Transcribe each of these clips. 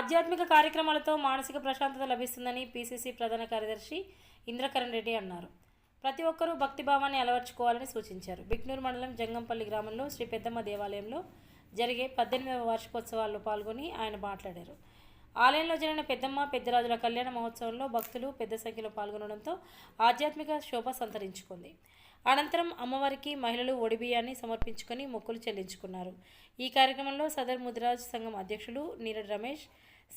ఆధ్యాత్మిక కార్యక్రమాలతో మానసిక ప్రశాంతత లభిస్తుందని పీసీసీ ప్రధాన కార్యదర్శి ఇంద్రకరణ్ రెడ్డి అన్నారు. ప్రతి ఒక్కరూ భక్తిభావాన్ని అలవర్చుకోవాలని సూచించారు. బిక్నూరు మండలం జంగంపల్లి గ్రామంలో శ్రీ పెద్దమ్మ దేవాలయంలో జరిగే పద్దెనిమిదవ వార్షికోత్సవాల్లో పాల్గొని ఆయన మాట్లాడారు. ఆలయంలో జరిగిన పెద్దమ్మ పెద్దరాజుల కళ్యాణ మహోత్సవంలో భక్తులు పెద్ద సంఖ్యలో పాల్గొనడంతో ఆధ్యాత్మిక శోభ సంతరించుకుంది. అనంతరం అమ్మవారికి మహిళలు ఒడిబియ్యాన్ని సమర్పించుకొని మొక్కులు చెల్లించుకున్నారు. ఈ కార్యక్రమంలో సదర్ ముదిరాజ్ సంఘం అధ్యక్షులు నీరడ్ రమేష్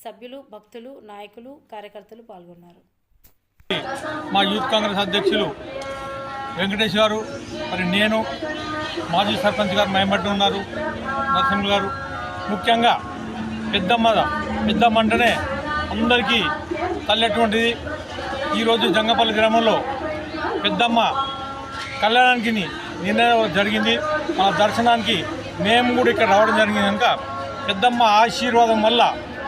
సభ్యులు భక్తులు నాయకులు కార్యకర్తలు పాల్గొన్నారు. మా యూత్ కాంగ్రెస్ అధ్యక్షులు వెంకటేష్ గారు మరి నేను మాజీ సర్పంచ్ గారు మైమట్టి ఉన్నారు నరసింహ గారు. ముఖ్యంగా పెద్దమ్మ పెద్దమ్మ అంటేనే అందరికీ తల్లెటువంటిది. ఈరోజు జంగపల్లి గ్రామంలో పెద్దమ్మ కళ్యాణానికి నిర్ణయం జరిగింది. మన దర్శనానికి మేము కూడా ఇక్కడ రావడం జరిగింది కనుక పెద్దమ్మ ఆశీర్వాదం వల్ల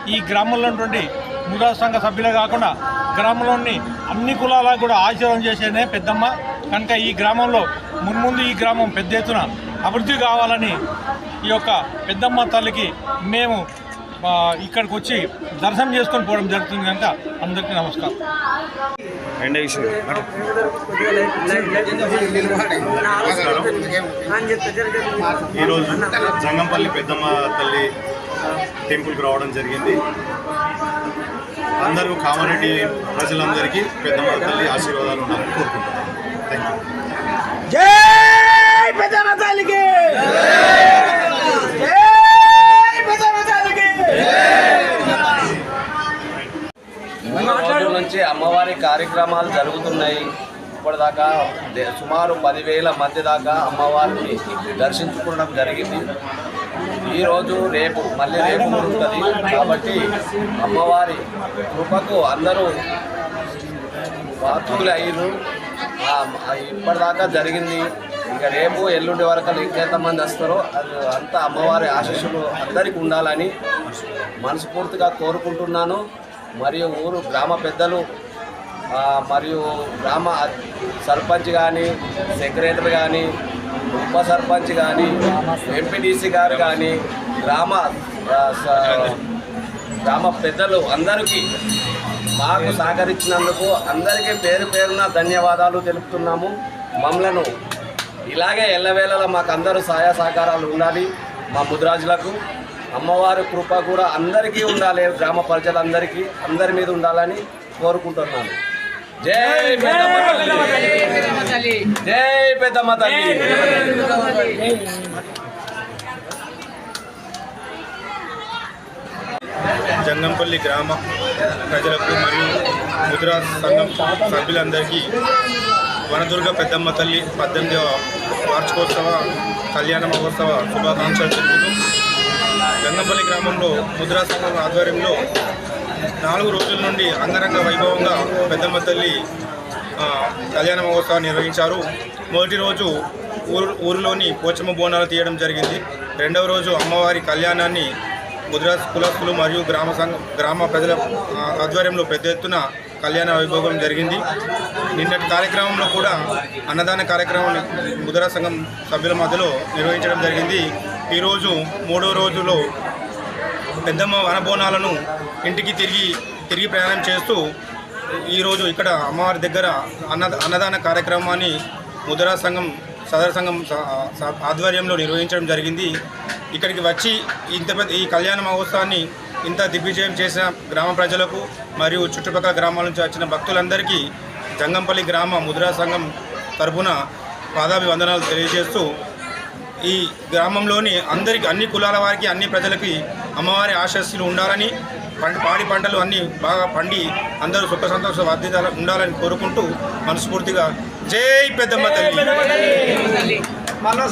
ఈ గ్రామంలో ఉన్నటువంటి ముదా సంఘ సభ్యులే కాకుండా గ్రామంలోని అన్ని కులాలకు కూడా ఆశీర్వాదం చేసేనే పెద్దమ్మ. కనుక ఈ గ్రామంలో మున్ముందు ఈ గ్రామం పెద్ద ఎత్తున అభివృద్ధి కావాలని ఈ యొక్క పెద్దమ్మ తల్లికి మేము ఇక్కడికి వచ్చి దర్శనం చేసుకొని పోవడం జరుగుతుంది కనుక అందరికీ నమస్కారం. ఈరోజు జంగంపల్లి పెద్దమ్మ తల్లి టెంపుల్కి రావడం జరిగింది. అందరూ కామారెడ్డి ప్రజలందరికీ పెద్దమ్మ తల్లి ఆశీర్వాదాలు ఉండాలని కోరుకుంటున్నాను థ్యాంక్ యూ జై పెద్దమ్మ తల్లికి! జై పెద్దమ్మ తల్లికి! రోజుల నుంచి అమ్మవారి కార్యక్రమాలు జరుగుతున్నాయి. ఇప్పటిదాకా సుమారు పదివేల మంది దాకా అమ్మవారిని దర్శించుకోవడం జరిగింది. ఈరోజు రేపు మళ్ళీ రేపు ఉంటుంది కాబట్టి అమ్మవారి కృపకు అందరూ బాధ్యులు అయ్యారు ఇప్పటిదాకా జరిగింది. ఇంకా రేపు ఎల్లుండి వరకు ఇంకెంతమంది వస్తారో అది అంతా అమ్మవారి ఆశీస్సులు అందరికీ ఉండాలని మనస్ఫూర్తిగా కోరుకుంటున్నాను. మరియు ఊరు గ్రామ పెద్దలు మరియు గ్రామ సర్పంచ్ కానీ సెక్రటరీ కానీ ఉప సర్పంచ్ కానీ ఎంపీటీసీ గారు కానీ గ్రామ స- గ్రామ పెద్దలు అందరికీ మాకు సహకరించినందుకు అందరికీ పేరు పేరున ధన్యవాదాలు తెలుపుతున్నాము. మమ్మలను ఇలాగే ఎల్లవేళలా మాకు అందరూ సహాయ సహకారాలు ఉండాలి. మా ముద్రాజులకు అమ్మవారి కృప కూడా అందరికీ ఉండాలి. గ్రామ ప్రజలందరికీ అందరి మీద ఉండాలని కోరుకుంటున్నాను. జై పెద్దమ్మ తల్లి. జై పెద్దమ్మ తల్లి. జంగంపల్లి గ్రామ ప్రజలకు మరియు ముద్రా సంఘం సభ్యులందరికీ వనదుర్గ పెద్దమ్మ తల్లి పద్దెనిమిదవ వార్షికోత్సవ కళ్యాణ మహోత్సవ శుభాకాంక్షలు తెలుపుతూ జంగంపల్లి గ్రామంలో ముద్రా సంఘం ఆధ్వర్యంలో నాలుగు రోజుల నుండి అంగరంగ వైభవంగా పెద్దమ్మ తల్లి కళ్యాణ మహోత్సవం నిర్వహించారు. మొదటి రోజు ఊరు ఊరిలోని పోచమ్మ బోనాలు తీయడం జరిగింది. రెండవ రోజు అమ్మవారి కళ్యాణాన్ని ముద్రాస్ కులస్తులు మరియు గ్రామ సంఘం గ్రామ ప్రజల ఆధ్వర్యంలో పెద్ద ఎత్తున కళ్యాణ వైభోగం జరిగింది. నిన్నటి కార్యక్రమంలో కూడా అన్నదాన కార్యక్రమం ముద్రా సంఘం సభ్యుల మధ్యలో నిర్వహించడం జరిగింది. ఈరోజు మూడో రోజులో పెద్దమ్మ వనబోనాలను ఇంటికి తిరిగి తిరిగి ప్రయాణం చేస్తూ ఈరోజు ఇక్కడ అమ్మవారి దగ్గర అన్న అన్నదాన కార్యక్రమాన్ని ముద్రా సంఘం సదర సంఘం ఆధ్వర్యంలో నిర్వహించడం జరిగింది. ఇక్కడికి వచ్చి ఇంత పెద్ద ఈ కళ్యాణ మహోత్సవాన్ని ఇంత దిగ్విజయం చేసిన గ్రామ ప్రజలకు మరియు చుట్టుపక్కల గ్రామాల నుంచి వచ్చిన భక్తులందరికీ జంగంపల్లి గ్రామ ముద్రా సంఘం తరఫున పాదాభివందనాలు తెలియజేస్తూ ఈ గ్రామంలోని అందరికి అన్ని కులాల వారికి అన్ని ప్రజలకి అమ్మవారి ఆశస్సులు ఉండాలని పంట పాడి పంటలు అన్నీ బాగా పండి అందరూ సుఖ సంతోష వర్ధితాలు ఉండాలని కోరుకుంటూ మనస్ఫూర్తిగా జై పెద్దమ్మ తల్లి. మళ్ళా